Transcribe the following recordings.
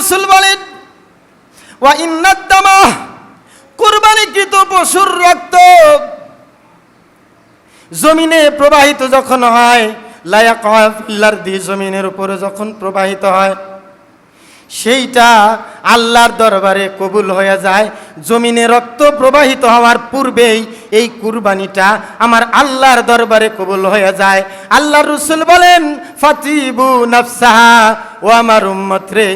রসুল বলেন, ওয়া ইন্নাদ্দামা, কুরবানিকৃত পশুর রক্ত জমিনে প্রবাহিত যখন হয় লায়াক ফিল্লার দিয়ে জমিনের উপরে যখন প্রবাহিত হয়, সেইটা আল্লাহর দরবারে কবুল হয়ে যায়। জমিনে রক্ত প্রবাহিত হওয়ার পূর্বেই এই কুরবানিটা আমার আল্লাহর দরবারে কবুল হয়ে যায়। আল্লাহ রসুল বলেন, ফাতিবু নাফসাহা ও আমার উম্মত রে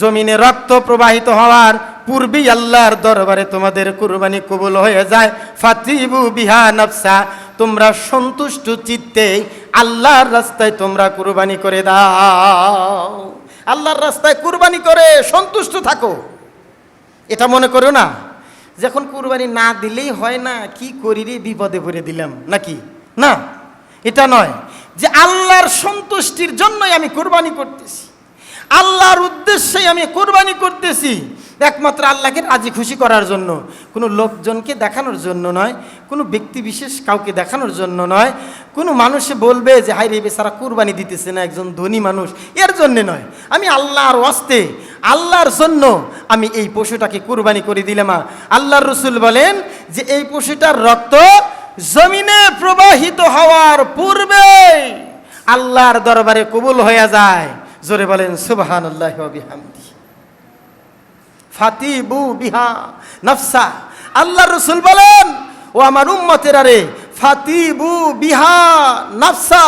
জমিনে রক্ত প্রবাহিত হওয়ার পূর্বেই আল্লাহর দরবারে তোমাদের কুরবানি কবুল হয়ে যায়। ফাতিবু বিহা নাফসা, তোমরা সন্তুষ্ট চিত্তে আল্লাহর রাস্তায় তোমরা কুরবানি করে দাও। আল্লাহর রাস্তায় কুরবানি করে সন্তুষ্ট থাকো। এটা মনে করো না, যখন কুরবানি না দিলেই হয় না, কি করি রে, বিপদে পড়ে দিলাম, নাকি? না, এটা নয় যে আল্লাহর সন্তুষ্টির জন্যই আমি কুরবানি করতেছি। আল্লাহর উদ্দেশ্যে আমি কোরবানি করতেছি। একমাত্র আল্লাহকে রাজি খুশি করার জন্য। কোনো লোকজনকে দেখানোর জন্য নয়, কোনো ব্যক্তি বিশেষ কাউকে দেখানোর জন্য নয়। কোনো মানুষে বলবে যে হাই রে বেচারা, কুরবানি দিতেছে না একজন ধনী মানুষ। এর জন্য নয়। আমি আল্লাহর ওয়াস্তে, আল্লাহর জন্য আমি এই পশুটাকে কুরবানি করে দিলাম। আল্লাহর রসুল বলেন যে, এই পশুটার রক্ত জমিনে প্রবাহিত হওয়ার পূর্বে আল্লাহর দরবারে কবুল হয়ে যায়। জোরে বলেন সুবহান আল্লাহ বিহামদি। ফাতিবু বিহা নফসা। আল্লাহ রসুল বলেন, ও আমার উম্মতের আরে, ফাতিবু বিহা নফসা।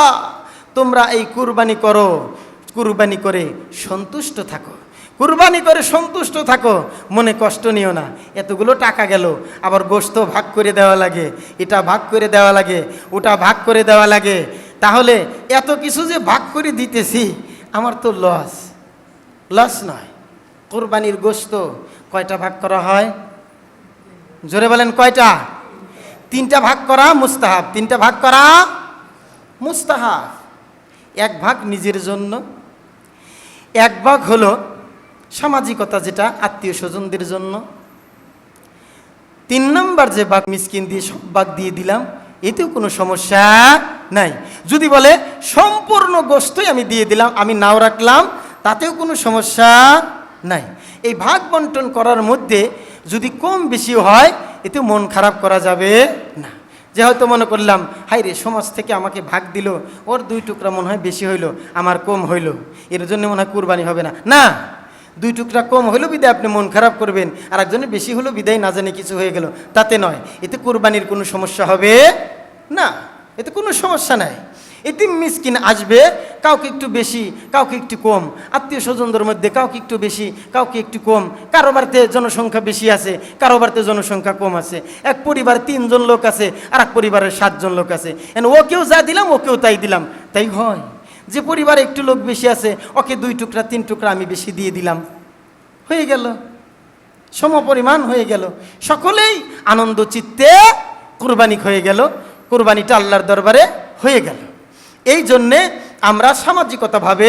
তোমরা এই কুরবানি করো, কুরবানি করে সন্তুষ্ট থাকো। কুরবানি করে সন্তুষ্ট থাকো, মনে কষ্ট নিও না। এতগুলো টাকা গেল, আবার গোস্ত ভাগ করে দেওয়া লাগে। এটা ভাগ করে দেওয়া লাগে, ওটা ভাগ করে দেওয়া লাগে। তাহলে এত কিছু যে ভাগ করে দিতেছি আমার তো লস লস নয়। কোরবানির গোস্ত কয়টা ভাগ করা হয়? জোরে বলেন কয়টা? তিনটা ভাগ করা মুস্তাহাব, তিনটা ভাগ করা মুস্তাহাব। এক ভাগ নিজের জন্য। এক ভাগ হলো সামাজিকতা যেটা, আত্মীয় স্বজনদের জন্য। তিন নম্বর যে বাঘ মিসকিন দিয়ে সব বাঘ দিয়ে দিলাম, এতেও কোনো সমস্যা নাই। যদি বলে, সম্পূর্ণ গোস্তই আমি দিয়ে দিলাম, আমি নাও রাখলাম তাতেও কোনো সমস্যা নাই। এই ভাগ বন্টন করার মধ্যে যদি কম বেশি হয় এতে মন খারাপ করা যাবে না। যে হয়তো মনে করলাম হাই রে, সমাজ থেকে আমাকে ভাগ দিল, ওর দুই টুকরা মনে হয় বেশি হইল, আমার কম হইল, এর জন্য মনে হয় কুরবানি হবে না। না, দুই টুকরা কম হলো বিদায় আপনি মন খারাপ করবেন, আর একজনের বেশি হলো বিদায় না জানে কিছু হয়ে গেল, তাতে নয়, এতে কোরবানির কোনো সমস্যা হবে না। এতে কোনো সমস্যা নাই। এতে মিসকিন আসবে, কাউকে একটু বেশি, কাউকে একটু কম। আত্মীয় স্বজনদের মধ্যে কাউকে একটু বেশি, কাউকে একটু কম। কারও বাড়িতে জনসংখ্যা বেশি আছে, কারও বাড়িতে জনসংখ্যা কম আছে। এক পরিবার তিনজন লোক আছে আর এক পরিবারের সাতজন লোক আছে। এন ওকেও যা দিলাম, ওকেও তাই দিলাম। তাই হয়। যে পরিবারে একটু লোক বেশি আছে, ওকে দুই টুকরা, তিন টুকরা আমি বেশি দিয়ে দিলাম। হয়ে গেল। সমপরিমাণ হয়ে গেল। সকলেই আনন্দ, চিত্তে কোরবানি হয়ে গেল। কোরবানিটা আল্লাহর দরবারে হয়ে গেল। এই জন্যে আমরা সামাজিকতাভাবে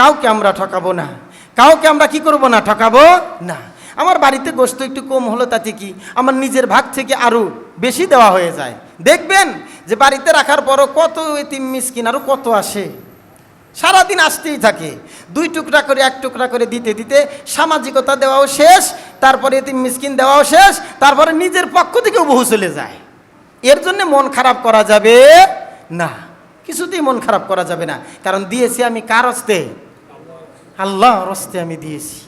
কাউকে আমরা ঠকাবো না। কাউকে আমরা কি করব না, ঠকাবো না। আমার বাড়িতে গোস্ত একটু কম হলো তাতে কি? আমার নিজের ভাগ থেকে আরও বেশি দেওয়া হয়ে যায়। দেখবেন যে বাড়িতে রাখার পরও কত এতিম মিসকিন আরও কত আসে। সারাদিন আসতেই থাকে। দুই টুকরা করে, এক টুকরা করে দিতে দিতে সামাজিকতা দেওয়াও শেষ, তারপরে এতিম মিসকিন দেওয়াও শেষ, তারপরে নিজের পক্ষ থেকেও বহু চলে যায়। এর জন্য মন খারাপ করা যাবে না। কিছুতেই মন খারাপ করা যাবে না। কারণ দিয়েছি আমি কার হস্তে? আল্লাহর হস্তে আমি দিয়েছি।